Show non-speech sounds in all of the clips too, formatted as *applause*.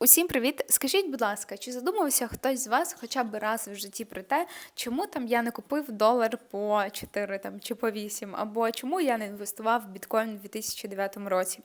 Усім привіт! Скажіть, будь ласка, чи задумався хтось з вас хоча б раз в житті про те, чому там я не купив долар по 4 там, чи по 8, або чому я не інвестував в біткоін у 2009 році?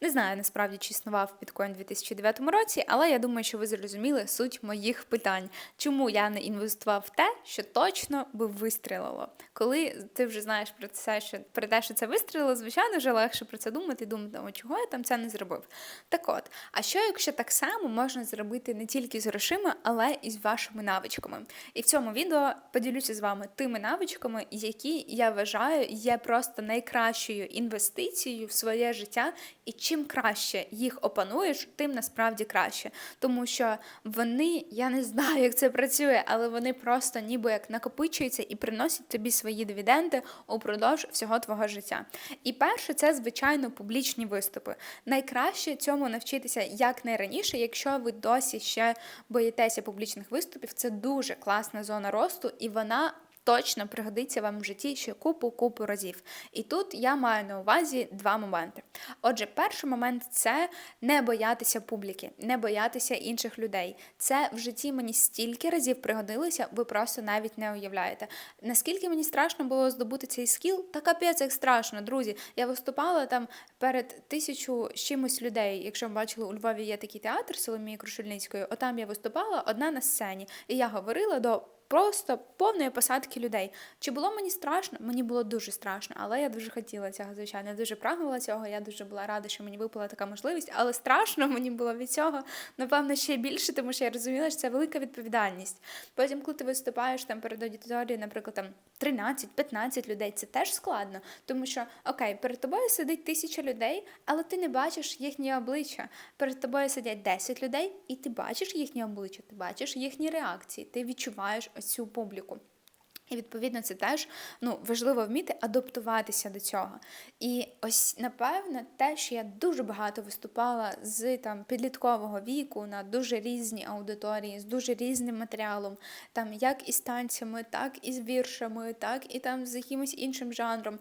Не знаю насправді, чи існував біткоін у 2009 році, але я думаю, що ви зрозуміли суть моїх питань. Чому я не інвестував в те, що точно би вистрілило? Коли ти вже знаєш про це, що про те, що це вистрілило, звичайно, вже легше про це думати і думати, чого я там це не зробив. Так от, а що якщо так само? Можна зробити не тільки з грошима, але і з вашими навичками. І в цьому відео поділюся з вами тими навичками, які я вважаю є просто найкращою інвестицією в своє життя. І чим краще їх опануєш, тим насправді краще. Тому що вони, я не знаю, як це працює, але вони просто ніби як накопичуються і приносять тобі свої дивіденди упродовж всього твого життя. І перше, це звичайно публічні виступи. Найкраще цьому навчитися як найраніше якщо ви досі ще боїтеся публічних виступів, це дуже класна зона росту, і вона точно пригодиться вам в житті ще купу-купу разів. І тут я маю на увазі два моменти. Отже, перший момент це не боятися публіки, не боятися інших людей. Це в житті мені стільки разів пригодилося, ви просто навіть не уявляєте. Наскільки мені страшно було здобути цей скіл, та капець як страшно, друзі. Я виступала там перед тисячу з чимось людей. Якщо ви бачили, у Львові є такий театр Соломії Крушельницької, отам я виступала одна на сцені, і я говорила до просто повної посадки людей. Чи було мені страшно? Мені було дуже страшно, але я дуже хотіла цього, звичайно. Я дуже прагнула цього. Я дуже була рада, що мені випала така можливість, але страшно *laughs* мені було від цього, напевно, ще більше, тому що я розуміла, що це велика відповідальність. Потім, коли ти виступаєш там перед аудиторією, наприклад, там 13-15 людей, це теж складно, тому що окей, перед тобою сидить тисяча людей, але ти не бачиш їхні обличчя. Перед тобою сидять 10 людей, і ти бачиш їхні обличчя, ти бачиш їхні реакції, ти відчуваєш цю публіку. І відповідно це теж ну, важливо вміти адаптуватися до цього. І ось, напевно, те, що я дуже багато виступала з там підліткового віку на дуже різні аудиторії, з дуже різним матеріалом, там як із танцями, так і з віршами, так і там з якимось іншим жанром.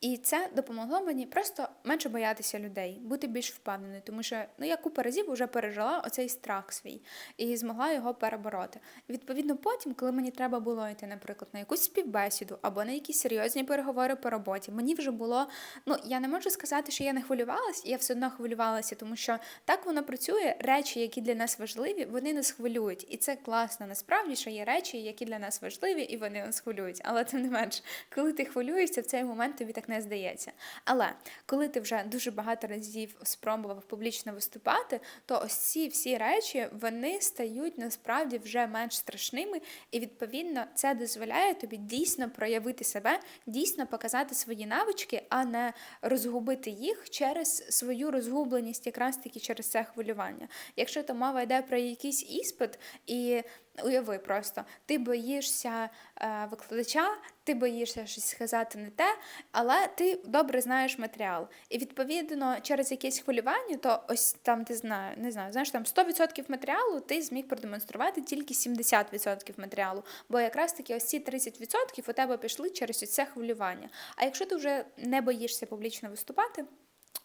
І це допомогло мені просто менше боятися людей, бути більш впевненою, тому що ну я купа разів вже пережила оцей страх свій і змогла його перебороти. І, відповідно, потім, коли мені треба було йти, наприклад, на якусь співбесіду або на якісь серйозні переговори по роботі, мені вже було. Ну я не можу сказати, що я не хвилювалася, я все одно хвилювалася, тому що так воно працює. Речі, які для нас важливі, вони нас хвилюють, і це класно. Насправді, що є речі, які для нас важливі, і вони нас хвилюють. Але тим не менш, коли ти хвилюєшся, в цей момент тобі так не здається. Але коли ти вже дуже багато разів спробував публічно виступати, то ось ці всі речі вони стають насправді вже менш страшними, і відповідно це дозволяє тобі дійсно проявити себе, дійсно показати свої навички, а не розгубити їх через свою розгубленість, якраз таки через це хвилювання. Якщо то мова йде про якийсь іспит і Уяви просто, ти боїшся е, викладача, ти боїшся щось сказати не те, але ти добре знаєш матеріал. І відповідно через якесь хвилювання, то ось там ти знаєш, не знаю, знаєш там 100% матеріалу ти зміг продемонструвати тільки 70% матеріалу. Бо якраз таки ось ці 30% у тебе пішли через це хвилювання. А якщо ти вже не боїшся публічно виступати,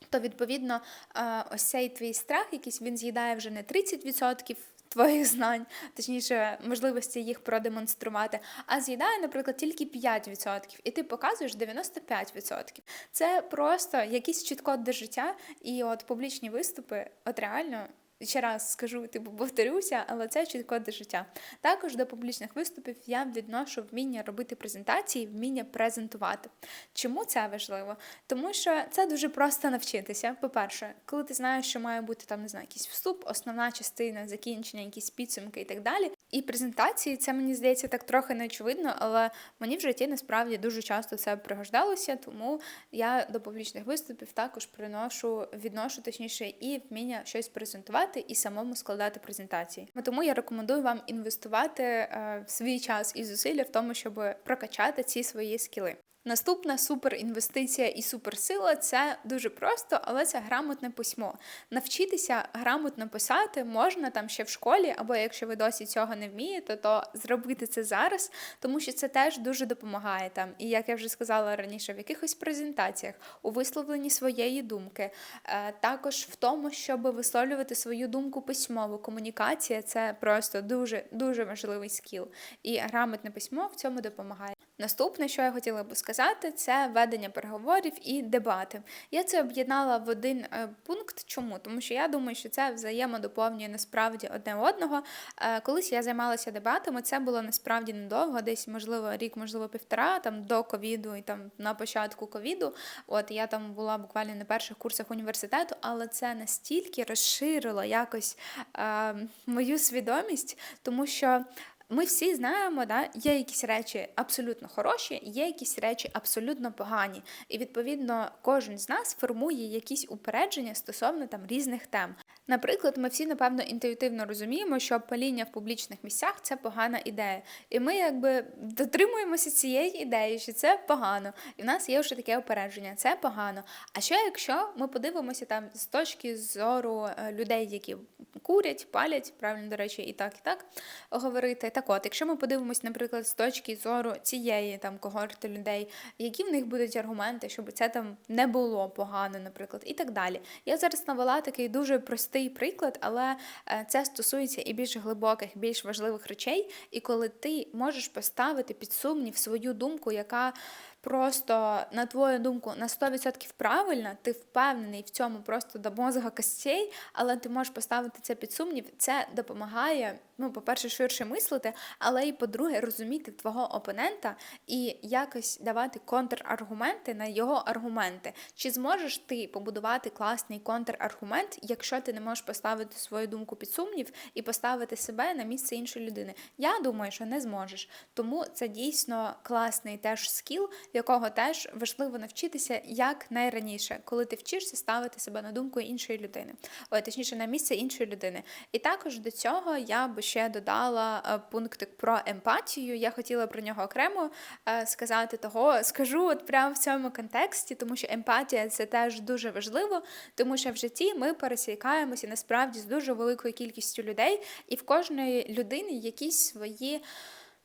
то відповідно е, ось цей твій страх, якийсь він з'їдає вже не 30% твоїх знань, точніше, можливості їх продемонструвати, а з'їдає, наприклад, тільки 5%, і ти показуєш 95%. Це просто якийсь чіткод до життя, і от публічні виступи, от реально ще раз скажу, типу, повторюся, але це чітко до життя. Також до публічних виступів я відношу вміння робити презентації, вміння презентувати. Чому це важливо? Тому що це дуже просто навчитися. По-перше, коли ти знаєш, що має бути там не знаю, якийсь вступ, основна частина, закінчення, якісь підсумки і так далі. І презентації це мені здається так трохи неочевидно, але мені в житті насправді дуже часто це пригождалося, тому я до публічних виступів також приношу, відношу точніше і вміння щось презентувати і самому складати презентації. Тому я рекомендую вам інвестувати е, свій час і зусилля в тому, щоб прокачати ці свої скіли. Наступна суперінвестиція і суперсила це дуже просто, але це грамотне письмо. Навчитися грамотно писати можна там ще в школі, або якщо ви досі цього не вмієте, то зробити це зараз, тому що це теж дуже допомагає там. І як я вже сказала раніше, в якихось презентаціях, у висловленні своєї думки, е, також в тому, щоб висловлювати свою думку письмово. Комунікація це просто дуже дуже важливий скіл. І грамотне письмо в цьому допомагає. Наступне, що я хотіла би сказати, це ведення переговорів і дебати. Я це об'єднала в один е, пункт. Чому? Тому що я думаю, що це взаємодоповнює насправді одне одного. Е, Колись я займалася дебатами, це було насправді недовго, десь можливо рік, можливо, півтора, там до ковіду і там на початку ковіду. От я там була буквально на перших курсах університету, але це настільки розширило якось е, мою свідомість, тому що. Ми всі знаємо, да, є якісь речі абсолютно хороші, є якісь речі абсолютно погані. І відповідно кожен з нас формує якісь упередження стосовно там різних тем. Наприклад, ми всі, напевно, інтуїтивно розуміємо, що паління в публічних місцях це погана ідея. І ми якби дотримуємося цієї ідеї, що це погано. І в нас є вже таке опередження, це погано. А що якщо ми подивимося там з точки зору е, людей, які курять, палять, правильно, до речі, і так, і так говорити. Так от, якщо ми подивимося, наприклад, з точки зору цієї там когорти людей, які в них будуть аргументи, щоб це там не було погано, наприклад, і так далі. Я зараз навела такий дуже простий приклад, але е, це стосується і більш глибоких, більш важливих речей. І коли ти можеш поставити під сумнів свою думку, яка просто, на твою думку, на 100% правильна, ти впевнений в цьому просто до мозга костей, але ти можеш поставити це під сумнів. Це допомагає, ну, по-перше, ширше мислити, але і по-друге, розуміти твого опонента і якось давати контраргументи на його аргументи. Чи зможеш ти побудувати класний контраргумент, якщо ти не можеш поставити свою думку під сумнів і поставити себе на місце іншої людини? Я думаю, що не зможеш. Тому це дійсно класний теж скіл, якого теж важливо навчитися як найраніше, коли ти вчишся ставити себе на думку іншої людини, Ой, точніше на місце іншої людини. І також до цього я би ще додала е, пунктик про емпатію. Я хотіла про нього окремо е, сказати того, скажу от прямо в цьому контексті, тому що емпатія це теж дуже важливо, тому що в житті ми пересікаємося насправді з дуже великою кількістю людей, і в кожної людини якісь свої.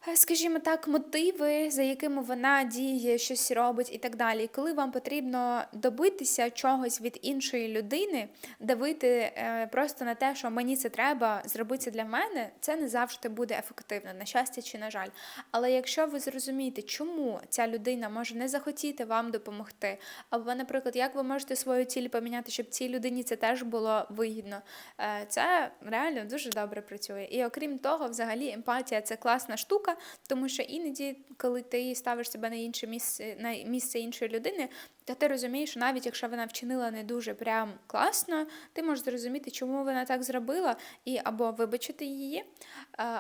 Е, скажімо так, мотиви, за якими вона діє, щось робить і так далі. коли вам потрібно добитися чогось від іншої людини, давити е, просто на те, що мені це треба, зробити для мене, це не завжди буде ефективно, на щастя чи на жаль. Але якщо ви зрозумієте, чому ця людина може не захотіти вам допомогти, або, наприклад, як ви можете свою ціль поміняти, щоб цій людині це теж було вигідно, е, це реально дуже добре працює. І окрім того, взагалі емпатія це класна штука тому що іноді, коли ти ставиш себе на інше місце на місце іншої людини, то ти розумієш, що навіть якщо вона вчинила не дуже прям класно, ти можеш зрозуміти, чому вона так зробила, і або вибачити її,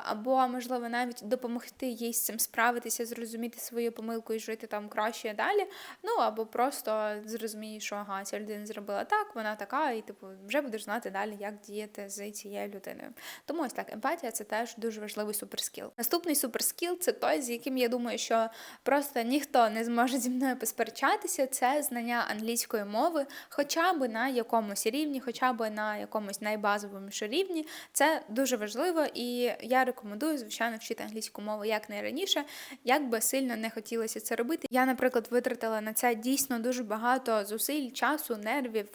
або, можливо, навіть допомогти їй з цим справитися, зрозуміти свою помилку і жити там краще далі. Ну або просто зрозумієш, що ага, ця людина зробила так, вона така, і типу вже будеш знати далі, як діяти з цією людиною. Тому ось так, емпатія це теж дуже важливий суперскіл. Наступний суперскіл це той, з яким я думаю, що просто ніхто не зможе зі мною посперечатися. Це знання англійської мови, хоча б на якомусь рівні, хоча б на якомусь найбазовому рівні. Це дуже важливо, і я рекомендую, звичайно, вчити англійську мову як найраніше, як би сильно не хотілося це робити. Я, наприклад, витратила на це дійсно дуже багато зусиль, часу, нервів,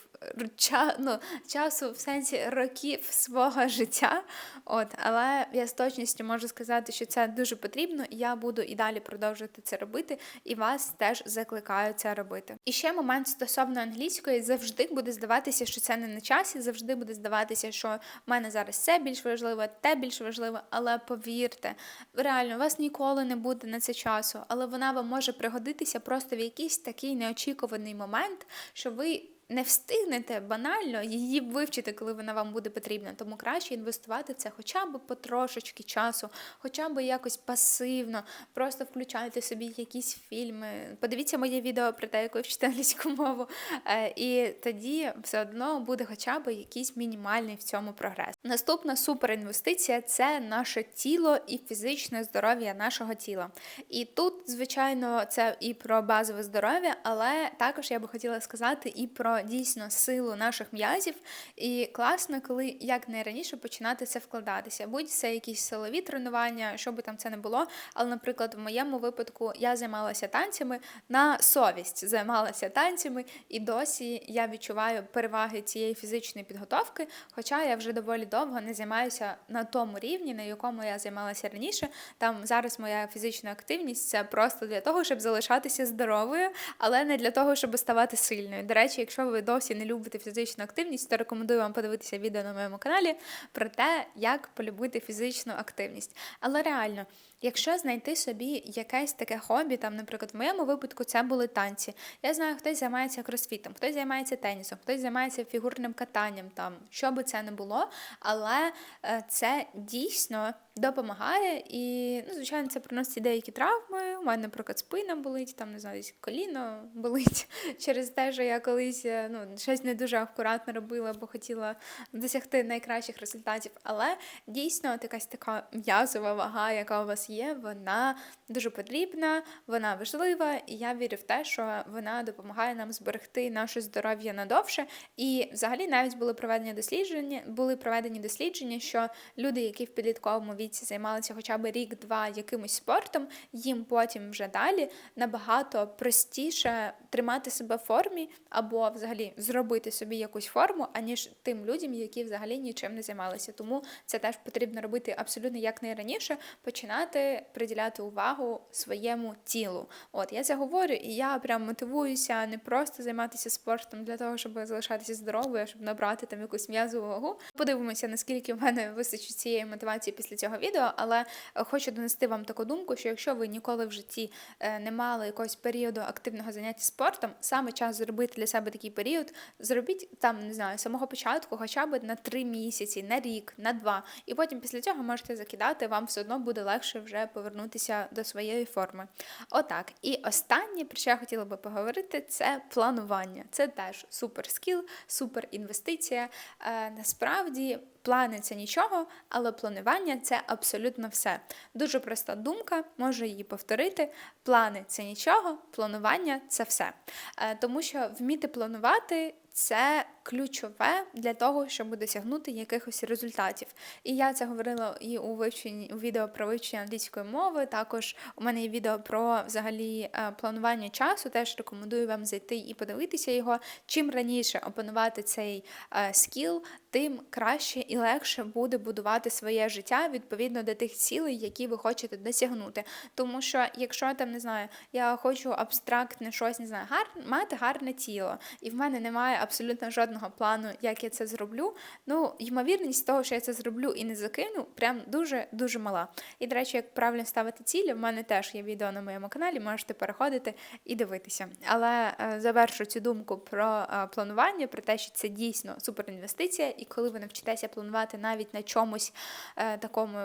ча, ну, часу в сенсі років свого життя. От, Але я з точністю можу сказати, що це дуже потрібно, і я буду і далі продовжувати це робити, і вас теж закликаю це робити. І ще момент стосовно англійської завжди буде здаватися, що це не на часі, завжди буде здаватися, що в мене зараз це більш важливо, те більш важливо, але повірте, реально, у вас ніколи не буде на це часу, але вона вам може пригодитися просто в якийсь такий неочікуваний момент, що ви не встигнете банально її вивчити, коли вона вам буде потрібна. Тому краще інвестувати в це хоча б потрошечки часу, хоча б якось пасивно, просто включайте собі якісь фільми. Подивіться моє відео про те, як вивчити англійську мову, е, і тоді все одно буде хоча б якийсь мінімальний в цьому прогрес. Наступна суперінвестиція це наше тіло і фізичне здоров'я нашого тіла. І тут, звичайно, це і про базове здоров'я, але також я би хотіла сказати і про дійсно силу наших м'язів. І класно, коли як найраніше починати це вкладатися. Будь це якісь силові тренування, що би там це не було. Але, наприклад, в моєму випадку я займалася танцями на совість, займалася танцями, і досі я відчуваю переваги цієї фізичної підготовки. Хоча я вже доволі довго не займаюся на тому рівні, на якому я займалася раніше. Там зараз моя фізична активність це просто для того, щоб залишатися здоровою, але не для того, щоб ставати сильною. До речі, якщо ви досі не любите фізичну активність, то рекомендую вам подивитися відео на моєму каналі про те, як полюбити фізичну активність. Але реально. Якщо знайти собі якесь таке хобі, там, наприклад, в моєму випадку це були танці. Я знаю, хтось займається кросфітом, хтось займається тенісом, хтось займається фігурним катанням, там що би це не було, але е, це дійсно допомагає і, ну, звичайно, це приносить деякі травми. У мене, наприклад, спина болить, там не знаю, коліно болить *laughs* через те, що я колись е, ну, щось не дуже акуратно робила, бо хотіла досягти найкращих результатів. Але дійсно якась така м'язова вага, яка у вас є, вона дуже потрібна, вона важлива, і я вірю в те, що вона допомагає нам зберегти наше здоров'я надовше. І взагалі навіть були проведені дослідження, були проведені дослідження, що люди, які в підлітковому віці займалися хоча б рік-два якимось спортом, їм потім вже далі набагато простіше тримати себе в формі або взагалі зробити собі якусь форму, аніж тим людям, які взагалі нічим не займалися. Тому це теж потрібно робити абсолютно як найраніше, починати приділяти увагу своєму тілу. От я це говорю, і я прям мотивуюся не просто займатися спортом для того, щоб залишатися здоровою, щоб набрати там якусь м'язову вагу. Подивимося, наскільки в мене вистачить цієї мотивації після цього відео, але хочу донести вам таку думку, що якщо ви ніколи в житті е, не мали якогось періоду активного заняття спортом, саме час зробити для себе такий період, зробіть там, не знаю, самого початку, хоча б на три місяці, на рік, на два, і потім після цього можете закидати, вам все одно буде легше вже повернутися до своєї форми. Отак. І останнє, про що я хотіла би поговорити, це планування. Це теж супер скіл, супер інвестиція. Е, насправді. Плани це нічого, але планування це абсолютно все. Дуже проста думка, можу її повторити. Плани це нічого, планування це все. Е, тому що вміти планувати це ключове для того, щоб досягнути якихось результатів. І я це говорила і у вивченні у відео про вивчення англійської мови. Також у мене є відео про взагалі е, планування часу. Теж рекомендую вам зайти і подивитися його. Чим раніше опанувати цей е, скіл, тим краще і легше буде будувати своє життя відповідно до тих цілей, які ви хочете досягнути. Тому що, якщо там не знаю, я хочу абстрактне щось, не знаю, гар, мати гарне тіло, і в мене немає абсолютно жодного плану, як я це зроблю. Ну, ймовірність того, що я це зроблю і не закину, прям дуже-дуже мала. І, до речі, як правильно ставити цілі, в мене теж є відео на моєму каналі, можете переходити і дивитися. Але е, завершу цю думку про е, планування, про те, що це дійсно суперінвестиція, і коли ви навчитеся планувати навіть на чомусь е, такому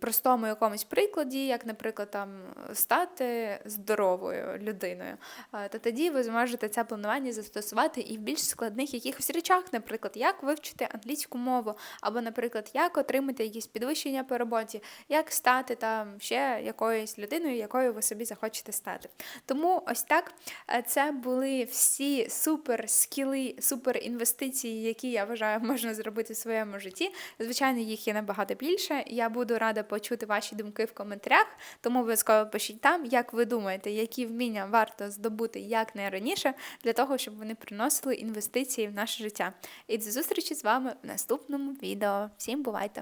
простому якомусь прикладі, як, наприклад, там стати здоровою людиною, то тоді ви зможете це планування застосувати і в більш складних якихось речах, наприклад, як вивчити англійську мову, або, наприклад, як отримати якісь підвищення по роботі, як стати там ще якоюсь людиною, якою ви собі захочете стати. Тому ось так е, це були всі супер скіли, супер інвестиції, які я вважаю, *laughs* можна зробити в своєму житті. Звичайно, їх є набагато більше. Я буду рада почути ваші думки в коментарях, тому обов'язково пишіть там, як ви думаєте, які вміння варто здобути якнайраніше для того, щоб вони приносили інвестиції в наше життя. І до зустрічі з вами в наступному відео. Всім бувайте!